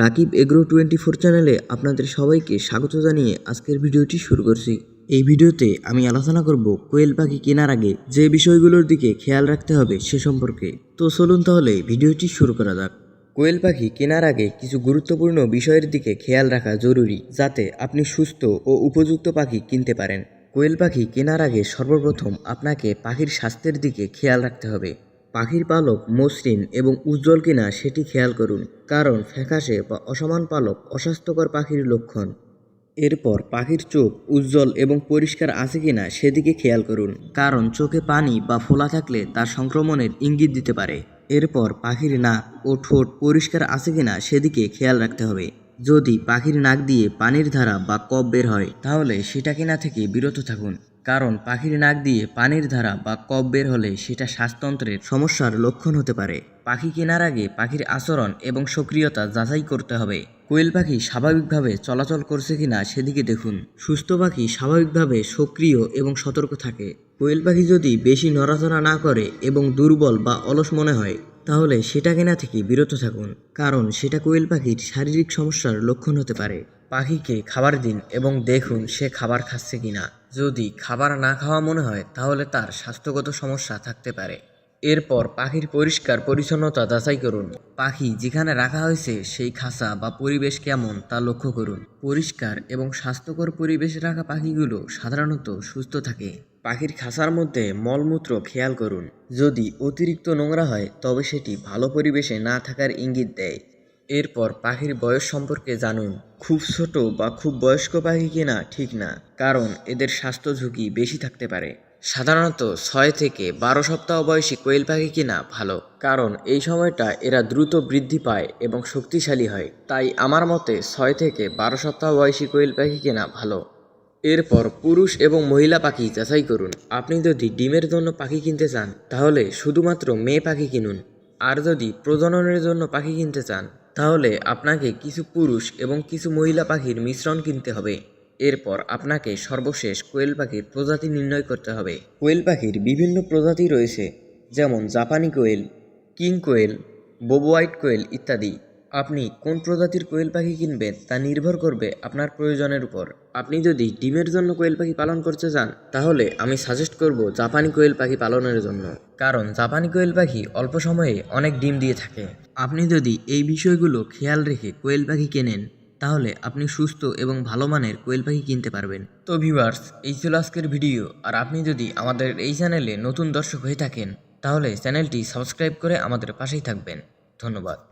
Rakib agro twenty four চ্যানেলে আপনাদের সবাইকে স্বাগত জানিয়ে আজকের ভিডিওটি শুরু করছি। এই ভিডিওতে আমি আলোচনা করব কোয়েল পাখি কেনার আগে যে বিষয়গুলোর দিকে খেয়াল রাখতে হবে সে সম্পর্কে। তো চলুন তাহলে ভিডিওটি শুরু করা যাক। কোয়েল পাখি কেনার আগে কিছু গুরুত্বপূর্ণ বিষয়ের দিকে খেয়াল রাখা জরুরি যাতে আপনি সুস্থ ও উপযুক্ত পাখি কিনতে পারেন। কোয়েল পাখি কেনার আগে সর্বপ্রথম আপনাকে পাখির স্বাস্থ্যের দিকে খেয়াল রাখতে হবে। পাখির পালক মসৃণ এবং উজ্জ্বল কিনা সেটি খেয়াল করুন, কারণ ফ্যাকাশে বা অসমান পালক অস্বাস্থ্যকর পাখির লক্ষণ। এরপর পাখির চোখ উজ্জ্বল এবং পরিষ্কার আছে কিনা সেদিকে খেয়াল করুন, কারণ চোখে পানি বা ফোলা থাকলে তার সংক্রমণের ইঙ্গিত দিতে পারে। এরপর পাখির নাক ও ঠোঁট পরিষ্কার আছে কিনা সেদিকে খেয়াল রাখতে হবে। যদি পাখির নাক দিয়ে পানির ধারা বা কপ বের হয়, তাহলে সেটা কেনা থেকে বিরত থাকুন। কারণ পাখির নাক দিয়ে পানির ধারা বা কপ বের হলে সেটা শ্বাসতন্ত্রের সমস্যার লক্ষণ হতে পারে। পাখি কেনার আগে পাখির আচরণ এবং সক্রিয়তা যাচাই করতে হবে। কোয়েল পাখি স্বাভাবিকভাবে চলাচল করছে কিনা সেদিকে দেখুন। সুস্থ পাখি স্বাভাবিকভাবে সক্রিয় এবং সতর্ক থাকে। কোয়েল পাখি যদি বেশি নড়াচড়া না করে এবং দুর্বল বা অলস মনে হয়, তাহলে সেটা কেনা থেকে বিরত থাকুন। কারণ সেটা কোয়েল পাখির শারীরিক সমস্যার লক্ষণ হতে পারে। পাখিকে খাবার দিন এবং দেখুন সে খাবার খাচ্ছে কিনা। যদি খাবার না খাওয়া মনে হয়, তাহলে তার স্বাস্থ্যগত সমস্যা থাকতে পারে। এরপর পাখির পরিষ্কার পরিচ্ছন্নতা যাচাই করুন। পাখি যেখানে রাখা হয়েছে, সেই খাঁচা বা পরিবেশ কেমন তা লক্ষ্য করুন। পরিষ্কার এবং স্বাস্থ্যকর পরিবেশে রাখা পাখিগুলো সাধারণত সুস্থ থাকে। পাখির খাঁচার মধ্যে মলমূত্র খেয়াল করুন। যদি অতিরিক্ত নোংরা হয়, তবে সেটি ভালো পরিবেশে না থাকার ইঙ্গিত দেয়। এরপর পাখির বয়স সম্পর্কে জানুন। খুব ছোট বা খুব বয়স্ক পাখি কিনা ঠিক না, কারণ এদের স্বাস্থ্য ঝুঁকি বেশি থাকতে পারে। সাধারণত ছয় থেকে বারো সপ্তাহ বয়সী কোয়েল পাখি কিনা ভালো, কারণ এই সময়টা এরা দ্রুত বৃদ্ধি পায় এবং শক্তিশালী হয়। তাই আমার মতে ছয় থেকে বারো সপ্তাহ বয়সী কোয়েল পাখি কিনা ভালো। এরপর পুরুষ এবং মহিলা পাখি যাচাই করুন। আপনি যদি ডিমের জন্য পাখি কিনতে চান, তাহলে শুধুমাত্র মেয়ে পাখি কিনুন। আর যদি প্রজননের জন্য পাখি কিনতে চান তাহলে আপনাকে কিছু পুরুষ এবং কিছু মহিলা পাখির মিশ্রণ কিনতে হবে। এরপর আপনাকে সর্বশেষ কোয়েল পাখির প্রজাতি নির্ণয় করতে হবে। কোয়েল পাখির বিভিন্ন প্রজাতি রয়েছে, যেমন জাপানি কোয়েল, কিং কোয়েল বোবোয়াইট কোয়েল ইত্যাদি। আপনি কোন প্রজাতির কোয়েল পাখি কিনবেন তা নির্ভর করবে আপনার প্রয়োজনের উপর। আপনি যদি ডিমের জন্য কোয়েল পাখি পালন করতে চান, তাহলে আমি সাজেস্ট করব জাপানি কোয়েল পাখি পালনের জন্য। কারণ জাপানি কোয়েল পাখি অল্প সময়ে অনেক ডিম দিয়ে থাকে। আপনি যদি এই বিষয়গুলো খেয়াল রেখে কোয়েল পাখি কেনেন, তাহলে আপনি সুস্থ এবং ভালো মানের কোয়েল পাখি কিনতে পারবেন। তো ভিউয়ার্স এই ছিল আজকের ভিডিও। আর আপনি যদি আমাদের এই চ্যানেলে নতুন দর্শক হয়ে থাকেন, তাহলে চ্যানেলটি সাবস্ক্রাইব করে আমাদের পাশেই থাকবেন। ধন্যবাদ।